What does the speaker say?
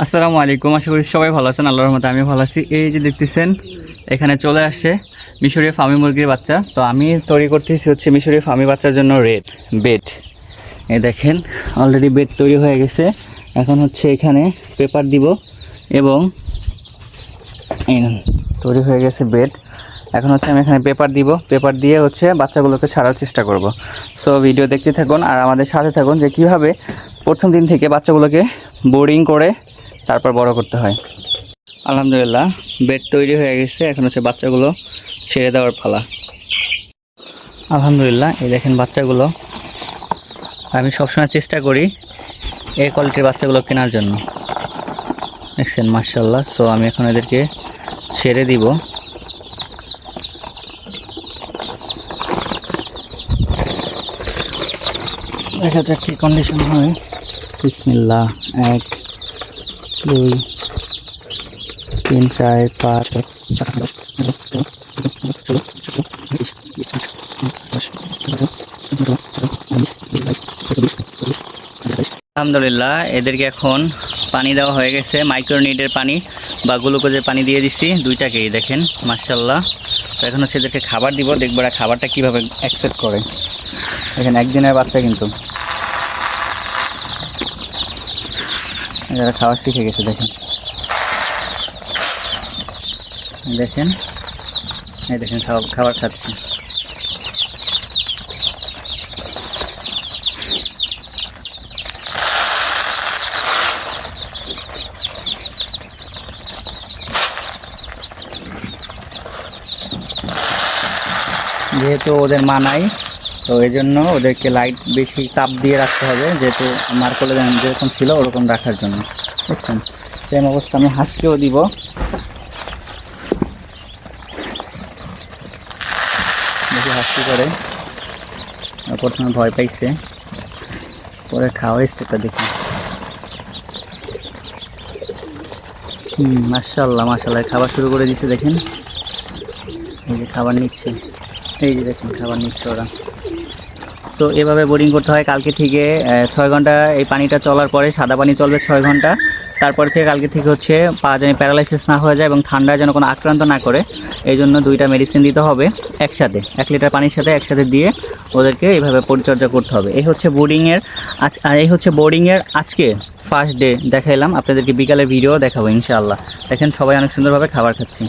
আসসালামু আলাইকুম, আশা করি সবাই ভালো আছেন, আল্লাহর রহমতে আমি ভালো আছি। এই যে দেখতেছেন, এখানে চলে আসছে মিশরীয় ফার্মি মুরগির বাচ্চা। তো আমি তৈরি করতেছি হচ্ছে মিশরীয় ফার্মি বাচ্চার জন্য রেড, বেড। এই দেখেন অলরেডি বেড তৈরি হয়ে গেছে। এখন হচ্ছে এখানে পেপার দিব এবং তৈরি হয়ে গেছে বেড। এখন হচ্ছে আমি এখানে পেপার দিব। পেপার দিয়ে হচ্ছে বাচ্চাগুলোকে ছাড়ার চেষ্টা করব। সো ভিডিও দেখতে থাকুন আর আমাদের সাথে থাকুন যে কীভাবে প্রথম দিন থেকে বাচ্চাগুলোকে বোর্ডিং করে তারপর বড় করতে হয়। আলহামদুলিল্লাহ বেড তৈরি হয়ে গেছে। এখন হচ্ছে বাচ্চাগুলো ছেড়ে দেওয়ার পালা। আলহামদুলিল্লাহ, এই দেখেন বাচ্চাগুলো। আমি সবসময় চেষ্টা করি এই কোয়ালিটির বাচ্চাগুলো কেনার জন্য। দেখছেন মার্শাল্লাহ সো আমি এখন এদেরকে ছেড়ে দিব। দেখা যাক কি কন্ডিশন হয়। বিসমিল্লা এক দুই, তিন, চার, পাঁচ আলহামদুলিল্লাহ, এদেরকে এখন পানি দেওয়া হয়ে গেছে মাইক্রোনিডের পানি বা গ্লুকোজের পানি দিয়ে দিচ্ছি দুইটাকেই দেখেন মার্শাল্লাহ তো এখন হচ্ছে এদেরকে খাবার দিব, দেখব খাবারটা কীভাবে অ্যাকসেপ্ট করে। দেখেন, একদিনের বাচ্চা কিন্তু। এরা খাবার শিখে গেছে দেখেন। দেখেন। এই দেখেন খাবার খাচ্ছে। যেহেতু ওদের মানাই তো এই জন্য ওদেরকে লাইট বেশি তাপ দিয়ে রাখতে হবে, যেহেতু মার্কলে যেরকম ছিল ওরকম রাখার জন্য বুঝছেন সেম অবস্থা, আমি হাঁসকেও দিব। দেখি হাসি করে। প্রথমে ভয় পাইছে। পরে খাওয়ার স্টেপটা দেখি। হুম মার্শাল্লাহ মার্শাল্লাহ খাবার শুরু করে দিচ্ছে দেখেন? এই যে খাবার নিচ্ছে। এই যে দেখুন, খাবার নিচ্ছে ওরা। তো এভাবে বোরিং করতে হয়। কালকে থেকে ছয় ঘণ্টা এই পানিটা চলার পরে সাদা পানি চলবে ছয় ঘণ্টা। তারপর থেকে কালকে থেকে হচ্ছে পা যেন প্যারালাইসিস না হয়ে যায় এবং ঠান্ডায় যেন কোনো আক্রান্ত না করে। এই জন্য দুইটা মেডিসিন দিতে হবে একসাথে। এক লিটার পানির সাথে একসাথে দিয়ে ওদেরকে এইভাবে পরিচর্যা করতে হবে। এই হচ্ছে বোর্ডিংয়ের আজ এই হচ্ছে বোর্ডিংয়ের আজকে ফার্স্ট ডে দেখাইলাম। আপনাদেরকে বিকালে ভিডিও দেখাবো ইনশাআল্লাহ। দেখেন সবাই অনেক সুন্দরভাবে খাবার খাচ্ছি।